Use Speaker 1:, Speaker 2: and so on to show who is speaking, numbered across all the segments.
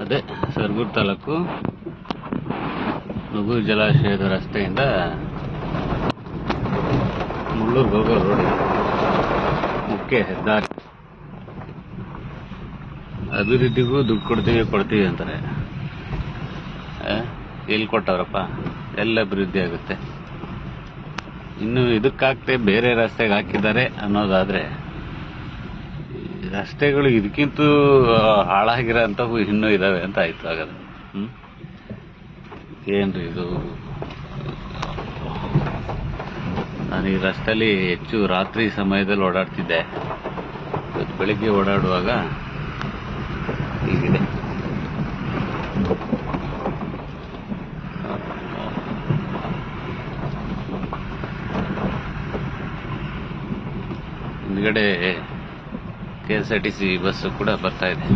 Speaker 1: ಅದೇ, ಸರ್ಗೂರು ತಾಲೂಕು ನುಗು ಜಲಾಶಯದ ರಸ್ತೆಯಿಂದ ಮುಳ್ಳೂರು ಹೋಗೋ ರೋಡ್. ಮುಖ್ಯ ಹೆದ್ದಾರಿ. ಅಭಿವೃದ್ಧಿಗೂ ದುಡ್ಡು ಕೊಡ್ತೀವಿ ಕೊಡ್ತೀವಿ ಅಂತಾರೆ. ಎಲ್ಲಿ ಕೊಟ್ಟವ್ರಪ್ಪ? ಎಲ್ಲ ಅಭಿವೃದ್ಧಿ ಆಗುತ್ತೆ. ಇನ್ನು ಇದಕ್ಕಾಗ್ತೇ ಬೇರೆ ರಸ್ತೆಗೆ ಹಾಕಿದ್ದಾರೆ ಅನ್ನೋದಾದ್ರೆ ರಸ್ತೆಗಳು ಇದಕ್ಕಿಂತ ಹಾಳಾಗಿರೋ ಅಂಥವು ಇನ್ನೂ ಇದಾವೆ ಅಂತ ಆಯ್ತು ಆಗದ ಏನ್ರಿ ಇದು? ನಾನು ಈ ರಸ್ತೆಯಲ್ಲಿ ಹೆಚ್ಚು ರಾತ್ರಿ ಸಮಯದಲ್ಲಿ ಓಡಾಡ್ತಿದ್ದೆ. ಇವತ್ತು ಬೆಳಿಗ್ಗೆ ಓಡಾಡುವಾಗ ಹೀಗಿದೆ. ಹಿಂದ್ಗಡೆ K S R T C bus ಕೂಡ ಬರ್ತಾ ಇದೆ.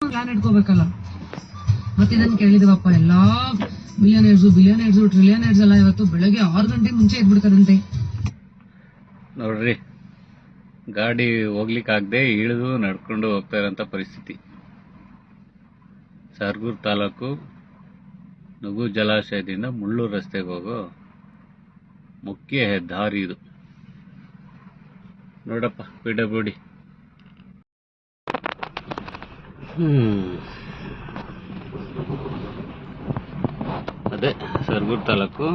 Speaker 2: ಪ್ಲಾನ್ ಇಟ್ಕೋಬೇಕಲ್ಲ. ಮತ್ತೆ ಇದನ್ನ ಕೇಳಿದವಪ್ಪ ಎಲ್ಲಾ ಬಿಲಿಯನೇರ್ಸ್ ಬಿಲಿಯನೇರ್ಸ್ ಟ್ರಿಲಿಯನೇರ್ಸ್ ಎಲ್ಲ ಇವತ್ತು ಬೆಳಗ್ಗೆ ಆರು ಗಂಟೆ ಮುಂಚೆ ಇದ್ಬಿಡ್ತಾರಂತೆ
Speaker 1: ನೋಡ್ರಿ ಗಾಡಿ ಹೋಗ್ಲಿಕ್ಕಾಗದೆ ಇಳಿದು ನಡ್ಕೊಂಡು ಹೋಗ್ತಾ ಇರೋಂಥ ಪರಿಸ್ಥಿತಿ. ಸರ್ಗೂರು ತಾಲೂಕು ನುಗು ಜಲಾಶಯದಿಂದ ಮುಳ್ಳೂರು ರಸ್ತೆಗೆ ಹೋಗೋ ಮುಖ್ಯ ಹೆದ್ದಾರಿ ಇದು. ನೋಡಪ್ಪ ಪಿ ಡಬ್ಲ್ಯೂ ಡಿ ಅದೇ, ಸರ್ಗೂರ್ ತಾಲೂಕು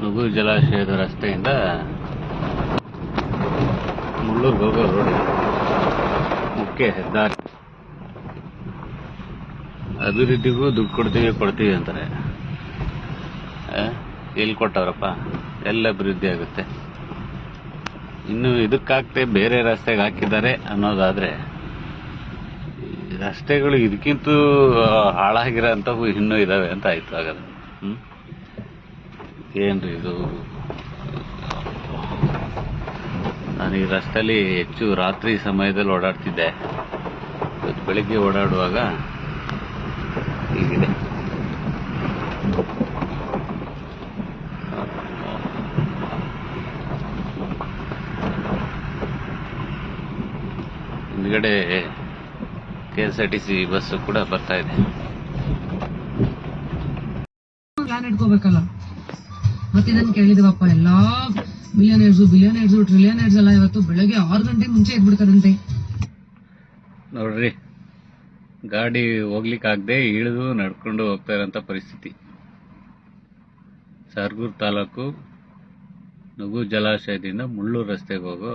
Speaker 1: ನುಗು ಜಲಾಶಯದ ರಸ್ತೆಯಿಂದ ಮುಳ್ಳೂರ್ಗೆ ಹೋಗೋ ರೋಡ್. ಮುಖ್ಯ ಹೆದ್ದಾರಿ. ಅಭಿವೃದ್ಧಿಗೂ ದುಡ್ಡು ಕೊಡ್ತೀವಿ ಕೊಡ್ತೀವಿ ಅಂತಾರೆ. ಎಲ್ಲಿ ಕೊಟ್ಟವ್ರಪ್ಪ? ಎಲ್ಲ ಅಭಿವೃದ್ಧಿ ಆಗುತ್ತೆ. ಇನ್ನು ಇದಕ್ಕಾಗ್ತೆ ಬೇರೆ ರಸ್ತೆಗೆ ಹಾಕಿದ್ದಾರೆ ಅನ್ನೋದಾದ್ರೆ ರಸ್ತೆಗಳು ಇದಕ್ಕಿಂತ ಹಾಳಾಗಿರೋಂಥವು ಇನ್ನೂ ಇದಾವೆ ಅಂತ ಆಯ್ತು ಹಾಗಾದ್ರೆ. ಹ್ಮ್? ಏನ್ರಿ ಇದು? ನಾನು ಈ ರಸ್ತೆಯಲ್ಲಿ ಹೆಚ್ಚು ರಾತ್ರಿ ಸಮಯದಲ್ಲಿ ಓಡಾಡ್ತಿದ್ದೆ. ಬೆಳಿಗ್ಗೆ ಓಡಾಡುವಾಗ ಹೀಗಿದೆ. ಹಿಂದ್ಗಡೆ K S R T C bus ಕೂಡ ಬರ್ತಾ ಇದೆ.
Speaker 2: ಪ್ಲಾನ್ ಇಟ್ಕೋಬೇಕಲ್ಲ. ಮತ್ತೆ ಇದನ್ನ ಕೇಳಿದವಪ್ಪ ಎಲ್ಲಾ ಮಿಲಿಯನೇರ್ಸ್ ಬಿಲಿಯನೇರ್ಸ್ ಟ್ರಿಲಿಯನೇರ್ಸ್ ಎಲ್ಲ ಇವತ್ತು ಬೆಳಗ್ಗೆ ಆರು ಗಂಟೆ ಮುಂಚೆ ಇದ್ಬಿಡ್ತಾರಂತೆ
Speaker 1: ನೋಡ್ರಿ ಗಾಡಿ ಹೋಗ್ಲಿಕ್ಕಾಗದೆ ಇಳಿದು ನಡ್ಕೊಂಡು ಹೋಗ್ತಾ ಇರೋಂಥ ಪರಿಸ್ಥಿತಿ. ಸಾರ್ಗುರ್ ತಾಲೂಕು ನುಗು ಜಲಾಶಯದಿಂದ ಮುಳ್ಳೂರು ರಸ್ತೆಗೆ ಹೋಗೋ